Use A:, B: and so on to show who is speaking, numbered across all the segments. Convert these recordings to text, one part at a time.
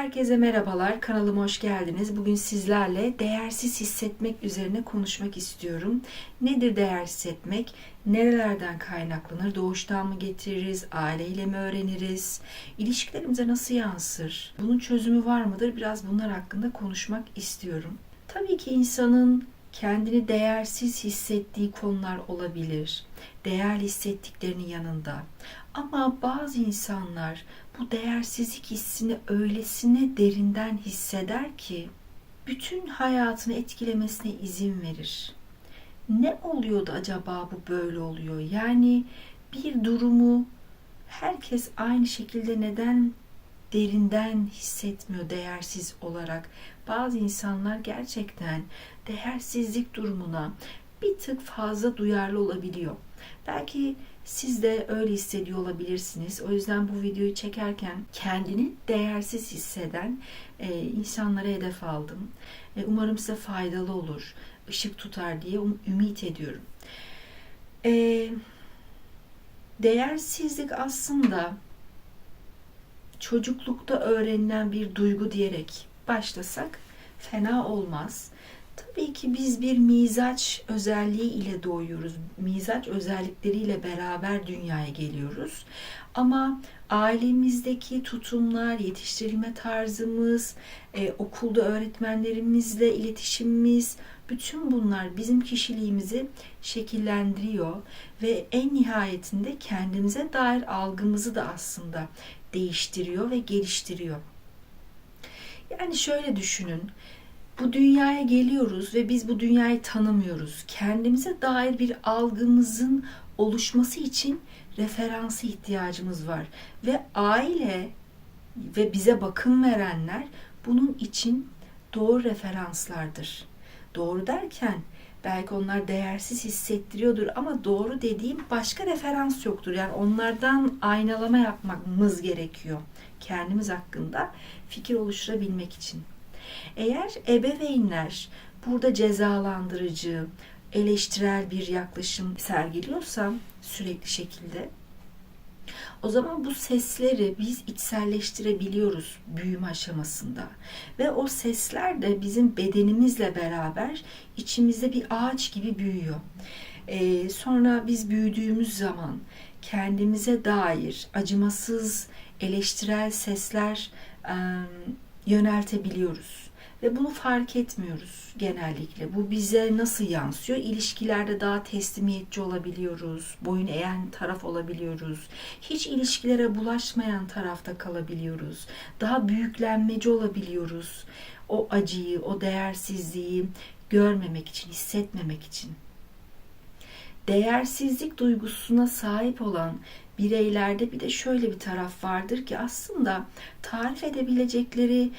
A: Herkese merhabalar, kanalıma hoş geldiniz. Bugün sizlerle değersiz hissetmek üzerine konuşmak istiyorum. Nedir değer hissetmek? Nerelerden kaynaklanır? Doğuştan mı getiririz? Aileyle mi öğreniriz? İlişkilerimize nasıl yansır? Bunun çözümü var mıdır? Biraz bunlar hakkında konuşmak istiyorum. Tabii ki insanın kendini değersiz hissettiği konular olabilir. Değerli hissettiklerinin yanında. Ama bazı insanlar bu değersizlik hissini öylesine derinden hisseder ki bütün hayatını etkilemesine izin verir. Ne oluyordu acaba bu böyle oluyor? Yani bir durumu herkes aynı şekilde neden derinden hissetmiyor değersiz olarak? Bazı insanlar gerçekten değersizlik durumuna bir tık fazla duyarlı olabiliyor. Belki siz de öyle hissediyor olabilirsiniz. O yüzden bu videoyu çekerken kendini değersiz hisseden e, insanlara hedef aldım. E, umarım size faydalı olur, ışık tutar diye um, ümit ediyorum. E, değersizlik aslında çocuklukta öğrenilen bir duygu diyerek başlasak fena olmaz. Tabii ki biz bir mizaç özelliği ile doğuyoruz. Mizaç özellikleriyle beraber dünyaya geliyoruz. Ama ailemizdeki tutumlar, yetiştirilme tarzımız, e, okulda öğretmenlerimizle iletişimimiz, bütün bunlar bizim kişiliğimizi şekillendiriyor ve en nihayetinde kendimize dair algımızı da aslında değiştiriyor ve geliştiriyor. Yani şöyle düşünün bu dünyaya geliyoruz ve biz bu dünyayı tanımıyoruz. Kendimize dair bir algımızın oluşması için referansı ihtiyacımız var. Ve aile ve bize bakım verenler bunun için doğru referanslardır. Doğru derken belki onlar değersiz hissettiriyordur ama doğru dediğim başka referans yoktur. Yani onlardan aynalama yapmamız gerekiyor kendimiz hakkında fikir oluşturabilmek için. Eğer ebeveynler burada cezalandırıcı, eleştirel bir yaklaşım sergiliyorsa sürekli şekilde o zaman bu sesleri biz içselleştirebiliyoruz büyüme aşamasında. Ve o sesler de bizim bedenimizle beraber içimizde bir ağaç gibi büyüyor. Ee, sonra biz büyüdüğümüz zaman kendimize dair acımasız, eleştirel sesler e, yöneltebiliyoruz. Ve bunu fark etmiyoruz genellikle. Bu bize nasıl yansıyor? İlişkilerde daha teslimiyetçi olabiliyoruz. Boyun eğen taraf olabiliyoruz. Hiç ilişkilere bulaşmayan tarafta kalabiliyoruz. Daha büyüklenmeci olabiliyoruz. O acıyı, o değersizliği görmemek için, hissetmemek için. Değersizlik duygusuna sahip olan bireylerde bir de şöyle bir taraf vardır ki aslında tarif edebilecekleri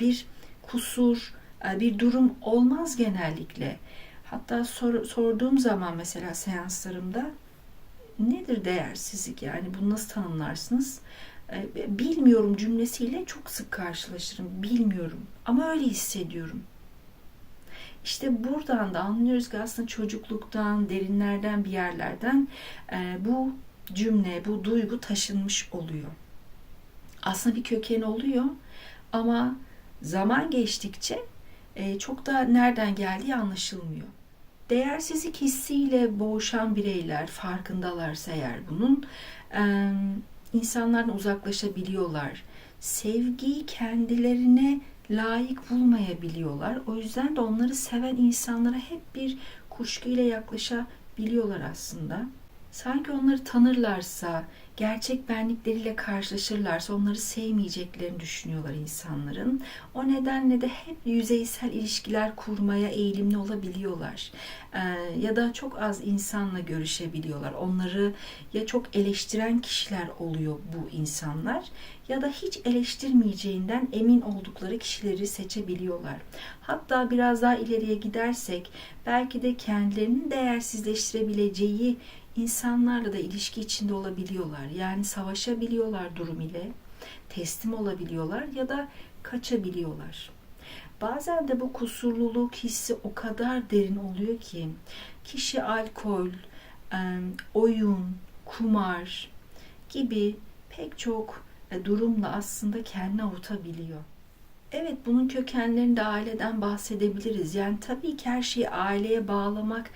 A: bir kusur, e, bir durum olmaz genellikle. Hatta sor, sorduğum zaman mesela seanslarımda nedir değersizlik yani bunu nasıl tanımlarsınız? E, bilmiyorum cümlesiyle çok sık karşılaşırım. Bilmiyorum ama öyle hissediyorum. İşte buradan da anlıyoruz ki aslında çocukluktan, derinlerden bir yerlerden e, bu cümle, bu duygu taşınmış oluyor. Aslında bir köken oluyor ama zaman geçtikçe e, çok da nereden geldiği anlaşılmıyor. Değersizlik hissiyle boğuşan bireyler farkındalarsa eğer bunun e, insanlardan uzaklaşabiliyorlar. Sevgiyi kendilerine layık bulmayabiliyorlar. O yüzden de onları seven insanlara hep bir kuşkuyla yaklaşabiliyorlar aslında. Sanki onları tanırlarsa, gerçek benlikleriyle karşılaşırlarsa onları sevmeyeceklerini düşünüyorlar insanların. O nedenle de hep yüzeysel ilişkiler kurmaya eğilimli olabiliyorlar. Ee, ya da çok az insanla görüşebiliyorlar. Onları ya çok eleştiren kişiler oluyor bu insanlar ya da hiç eleştirmeyeceğinden emin oldukları kişileri seçebiliyorlar. Hatta biraz daha ileriye gidersek belki de kendilerinin değersizleştirebileceği insanlarla da ilişki içinde olabiliyorlar. Yani savaşabiliyorlar durum ile, teslim olabiliyorlar ya da kaçabiliyorlar. Bazen de bu kusurluluk hissi o kadar derin oluyor ki kişi alkol, oyun, kumar gibi pek çok e, durumla aslında kendini avutabiliyor. Evet bunun kökenlerinde aileden bahsedebiliriz. Yani tabii ki her şeyi aileye bağlamak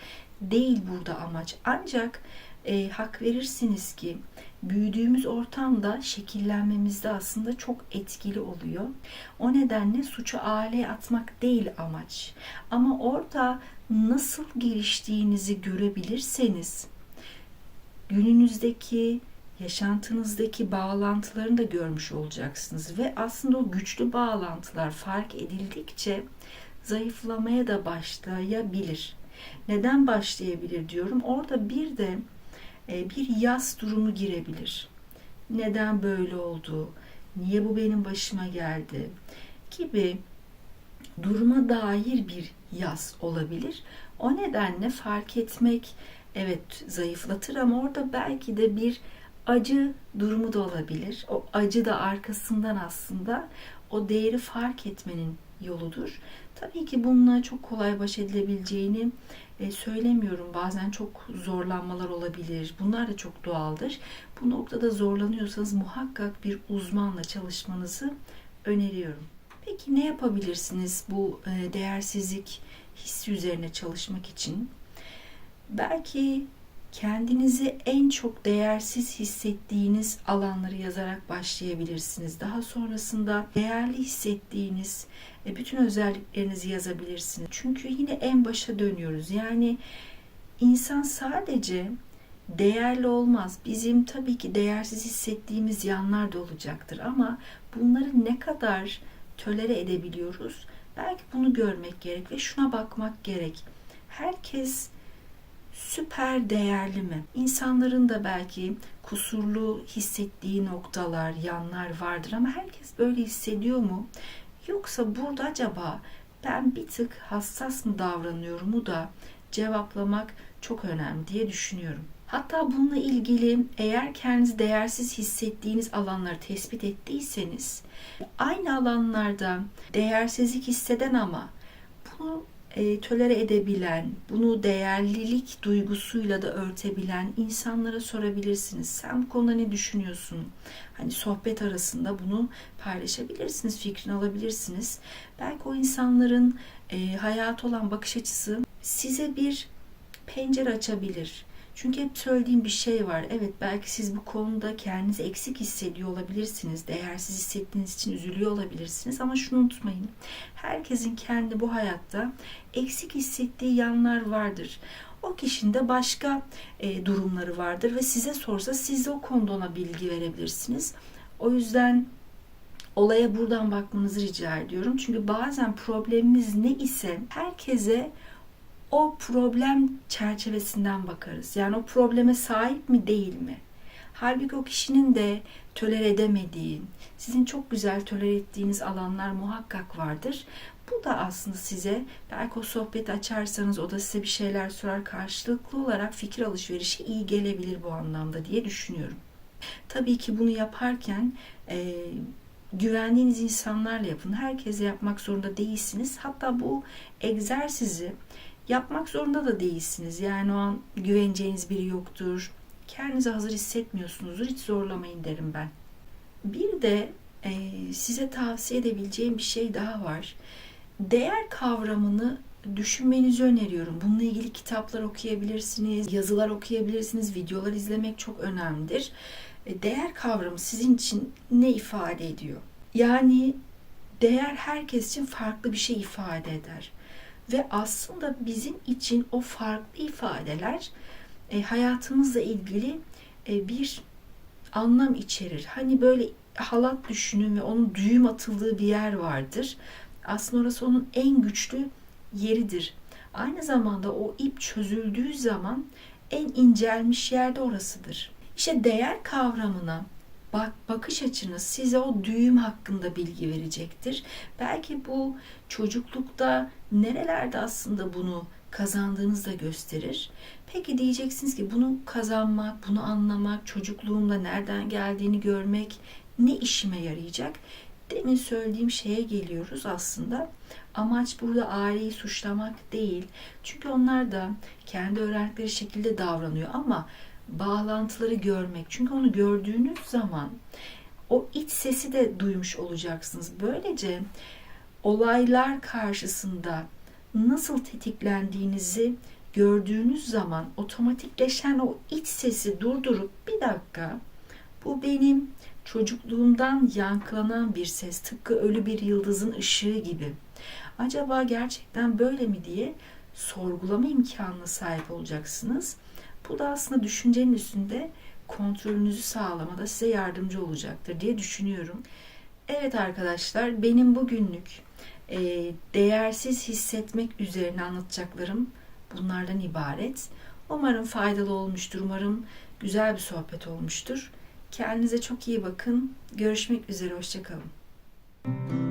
A: değil burada amaç. Ancak e, hak verirsiniz ki büyüdüğümüz ortamda şekillenmemizde aslında çok etkili oluyor. O nedenle suçu aileye atmak değil amaç. Ama orada nasıl geliştiğinizi görebilirseniz gününüzdeki yaşantınızdaki bağlantılarını da görmüş olacaksınız ve aslında o güçlü bağlantılar fark edildikçe zayıflamaya da başlayabilir. Neden başlayabilir diyorum. Orada bir de e, bir yas durumu girebilir. Neden böyle oldu? Niye bu benim başıma geldi? Gibi duruma dair bir yas olabilir. O nedenle fark etmek evet zayıflatır ama orada belki de bir acı durumu da olabilir. O acı da arkasından aslında o değeri fark etmenin yoludur. Tabii ki bununla çok kolay baş edilebileceğini e, söylemiyorum. Bazen çok zorlanmalar olabilir. Bunlar da çok doğaldır. Bu noktada zorlanıyorsanız muhakkak bir uzmanla çalışmanızı öneriyorum. Peki ne yapabilirsiniz bu e, değersizlik hissi üzerine çalışmak için? Belki kendinizi en çok değersiz hissettiğiniz alanları yazarak başlayabilirsiniz. Daha sonrasında değerli hissettiğiniz e, bütün özelliklerinizi yazabilirsiniz. Çünkü yine en başa dönüyoruz. Yani insan sadece değerli olmaz. Bizim tabii ki değersiz hissettiğimiz yanlar da olacaktır ama bunları ne kadar tölere edebiliyoruz? Belki bunu görmek gerek ve şuna bakmak gerek. Herkes süper değerli mi? İnsanların da belki kusurlu hissettiği noktalar, yanlar vardır ama herkes böyle hissediyor mu? Yoksa burada acaba ben bir tık hassas mı davranıyorum mu da cevaplamak çok önemli diye düşünüyorum. Hatta bununla ilgili eğer kendinizi değersiz hissettiğiniz alanları tespit ettiyseniz aynı alanlarda değersizlik hisseden ama bunu e, tölere edebilen, bunu değerlilik duygusuyla da örtebilen insanlara sorabilirsiniz. Sen bu konuda ne düşünüyorsun? Hani sohbet arasında bunu paylaşabilirsiniz, fikrini alabilirsiniz. Belki o insanların e, hayat olan bakış açısı size bir pencere açabilir. Çünkü hep söylediğim bir şey var. Evet belki siz bu konuda kendinizi eksik hissediyor olabilirsiniz. Değersiz hissettiğiniz için üzülüyor olabilirsiniz. Ama şunu unutmayın. Herkesin kendi bu hayatta eksik hissettiği yanlar vardır. O kişinin de başka e, durumları vardır ve size sorsa siz de o konuda ona bilgi verebilirsiniz. O yüzden olaya buradan bakmanızı rica ediyorum. Çünkü bazen problemimiz ne ise herkese o problem çerçevesinden bakarız. Yani o probleme sahip mi değil mi? Halbuki o kişinin de tolere edemediği, sizin çok güzel tolere ettiğiniz alanlar muhakkak vardır. Bu da aslında size belki o sohbeti açarsanız o da size bir şeyler sorar karşılıklı olarak fikir alışverişi iyi gelebilir bu anlamda diye düşünüyorum. Tabii ki bunu yaparken e, güvendiğiniz insanlarla yapın. Herkese yapmak zorunda değilsiniz. Hatta bu egzersizi yapmak zorunda da değilsiniz. Yani o an güveneceğiniz biri yoktur. Kendinizi hazır hissetmiyorsunuzdur. Hiç zorlamayın derim ben. Bir de e, size tavsiye edebileceğim bir şey daha var. Değer kavramını düşünmenizi öneriyorum. Bununla ilgili kitaplar okuyabilirsiniz, yazılar okuyabilirsiniz, videolar izlemek çok önemlidir. E, değer kavramı sizin için ne ifade ediyor? Yani değer herkes için farklı bir şey ifade eder. Ve aslında bizim için o farklı ifadeler e, hayatımızla ilgili e, bir anlam içerir. Hani böyle halat düşünün ve onun düğüm atıldığı bir yer vardır. Aslında orası onun en güçlü yeridir. Aynı zamanda o ip çözüldüğü zaman en incelmiş yerde orasıdır. İşte değer kavramına bak bakış açınız size o düğüm hakkında bilgi verecektir. Belki bu çocuklukta nerelerde aslında bunu kazandığınızı da gösterir. Peki diyeceksiniz ki bunu kazanmak, bunu anlamak, çocukluğumda nereden geldiğini görmek ne işime yarayacak? Demin söylediğim şeye geliyoruz aslında. Amaç burada aileyi suçlamak değil. Çünkü onlar da kendi öğrendikleri şekilde davranıyor ama bağlantıları görmek. Çünkü onu gördüğünüz zaman o iç sesi de duymuş olacaksınız. Böylece olaylar karşısında nasıl tetiklendiğinizi gördüğünüz zaman otomatikleşen o iç sesi durdurup bir dakika bu benim çocukluğumdan yankılanan bir ses tıpkı ölü bir yıldızın ışığı gibi. Acaba gerçekten böyle mi diye sorgulama imkanına sahip olacaksınız. Bu da aslında düşüncenin üstünde kontrolünüzü sağlamada size yardımcı olacaktır diye düşünüyorum. Evet arkadaşlar benim bugünlük e, değersiz hissetmek üzerine anlatacaklarım bunlardan ibaret. Umarım faydalı olmuştur. Umarım güzel bir sohbet olmuştur. Kendinize çok iyi bakın. Görüşmek üzere. Hoşçakalın.